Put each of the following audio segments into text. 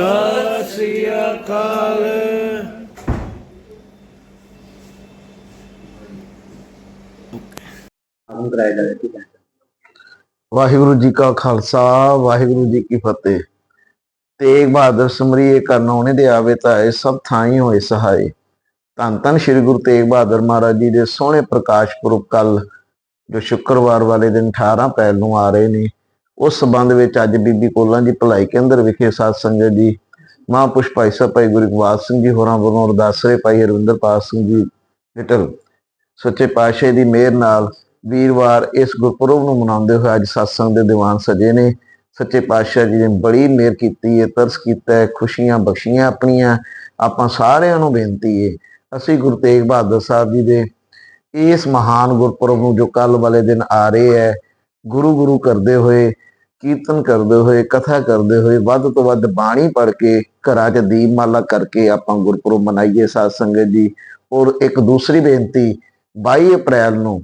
ਸ੍ਰੀ ਅਕਾਲ ਵਾਹਿਗੁਰੂ ਜੀ ਕਾ ਖਾਲਸਾ, ਵਾਹਿਗੁਰੂ ਜੀ ਕੀ ਫਤਿਹ। ਤੇਗ ਬਹਾਦਰ ਸਮਰੀਏ ਕਰਨ ਆਉਣੇ ਦੇ ਆਵੇ ਤਾਂ ਇਹ ਸਭ ਥਾਈ ਹੋਏ ਸਹਾਏ ਧੰਨ ਧੰਨ ਸ੍ਰੀ ਗੁਰੂ ਤੇਗ ਬਹਾਦਰ ਮਹਾਰਾਜ ਜੀ ਦੇ ਸੋਹਣੇ ਪ੍ਰਕਾਸ਼ ਪੁਰਬ ਕੱਲ ਜੋ ਸ਼ੁੱਕਰਵਾਰ ਵਾਲੇ ਦਿਨ 18 ਅਪ੍ਰੈਲ ਨੂੰ ਆ ਰਹੇ ਨੇ। ਉਸ ਸਬੰਧ ਵਿੱਚ ਅੱਜ ਬੀਬੀ ਕੋਲਾਂ ਜੀ ਭਲਾਈ ਕੇਂਦਰ ਵਿਖੇ ਸਾਧ ਸੰਗਤ ਜੀ, ਮਹਾਂਪੁਰਸ਼ ਭਾਈ ਸਾਹਿਬ, ਭਾਈ ਗੁਰੂ ਇਕਬਾਲ ਸਿੰਘ ਜੀ ਹੋਰਾਂ ਵੱਲੋਂ ਅਰਦਾਸ ਅਰਦਾਸਰੇ ਭਾਈ ਹਰਵਿੰਦਰਪਾਲ ਸਿੰਘ ਜੀ ਲਿਟਲ ਸੱਚੇ ਪਾਤਸ਼ਾਹ ਦੀ ਮਿਹਰ ਨਾਲ ਵੀਰਵਾਰ ਇਸ ਗੁਰਪੁਰਬ ਨੂੰ ਮਨਾਉਂਦੇ ਹੋਏ ਅੱਜ satsang ਦੇ ਦੀਵਾਨ ਸਜੇ ਨੇ। ਸੱਚੇ ਪਾਤਸ਼ਾਹ ਜੀ ਨੇ ਬੜੀ ਮਿਹਰ ਕੀਤੀ ਹੈ, ਤਰਸ ਕੀਤਾ ਹੈ, ਖੁਸ਼ੀਆਂ ਬਖਸ਼ੀਆਂ ਆਪਣੀਆਂ, ਆਪਾਂ ਸਾਰਿਆਂ ਨੂੰ ਬੇਨਤੀ ਹੈ। ਅਸੀਂ ਗੁਰੂ ਤੇਗ ਬਹਾਦਰ ਸਾਹਿਬ ਜੀ ਦੇ ਇਸ ਮਹਾਨ ਗੁਰਪੁਰਬ ਨੂੰ ਜੋ ਕੱਲ ਵਾਲੇ ਦਿਨ ਆ ਰਹੇ ਹੈ, ਗੁਰੂ ਗੁਰੂ ਕਰਦੇ ਹੋਏ ਕੀਰਤਨ ਕਰਦੇ ਹੋਏ, ਕਥਾ ਕਰਦੇ ਹੋਏ, ਵੱਧ ਤੋਂ ਵੱਧ ਬਾਣੀ ਪੜ੍ਹ ਕੇ ਘਰਾਂ 'ਚ ਦੀਪਮਾਲਾ ਕਰਕੇ ਆਪਾਂ ਗੁਰਪੁਰਬ ਮਨਾਈਏ ਸਾਧ ਸੰਗਤ ਜੀ। ਔਰ ਇੱਕ ਦੂਸਰੀ ਬੇਨਤੀ 22 ਅਪ੍ਰੈਲ ਨੂੰ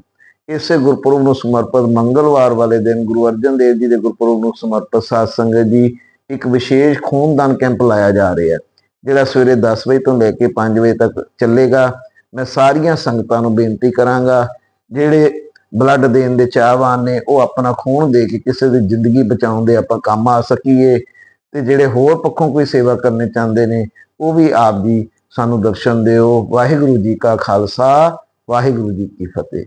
ਇਸੇ ਗੁਰਪੁਰਬ ਨੂੰ ਸਮਰਪਿਤ ਮੰਗਲਵਾਰ ਵਾਲੇ ਦਿਨ ਗੁਰੂ ਅਰਜਨ ਦੇਵ ਜੀ ਦੇ ਗੁਰਪੁਰਬ ਨੂੰ ਸਮਰਪਿਤ ਸਾਧ ਸੰਗਤ ਜੀ, ਇੱਕ ਵਿਸ਼ੇਸ਼ ਖੂਨਦਾਨ ਕੈਂਪ ਲਾਇਆ ਜਾ ਰਿਹਾ ਹੈ, ਜਿਹੜਾ ਸਵੇਰੇ 10 ਵਜੇ ਤੋਂ ਲੈ ਕੇ 5 ਵਜੇ ਤੱਕ ਚੱਲੇਗਾ। ਮੈਂ ਸਾਰੀਆਂ ਸੰਗਤਾਂ ਨੂੰ ਬੇਨਤੀ ਕਰਾਂਗਾ, ਜਿਹੜੇ ਬਲੱਡ ਦੇਣ ਦੇ ਚਾਹਵਾਨ ਨੇ, ਉਹ ਆਪਣਾ ਖੂਨ ਦੇ ਕੇ ਕਿਸੇ ਦੀ ਜ਼ਿੰਦਗੀ ਬਚਾਉਣ ਦੇ ਆਪਾਂ ਕੰਮ ਆ ਸਕੀਏ। ਤੇ ਜਿਹੜੇ ਹੋਰ ਪੱਖੋਂ ਕੋਈ ਸੇਵਾ ਕਰਨੇ ਚਾਹੁੰਦੇ ਨੇ, ਉਹ ਵੀ ਆਪ ਜੀ ਸਾਨੂੰ ਦਰਸ਼ਨ ਦਿਓ। ਵਾਹਿਗੁਰੂ ਜੀ ਕਾ ਖਾਲਸਾ, ਵਾਹਿਗੁਰੂ ਜੀ ਕੀ ਫਤਿਹ।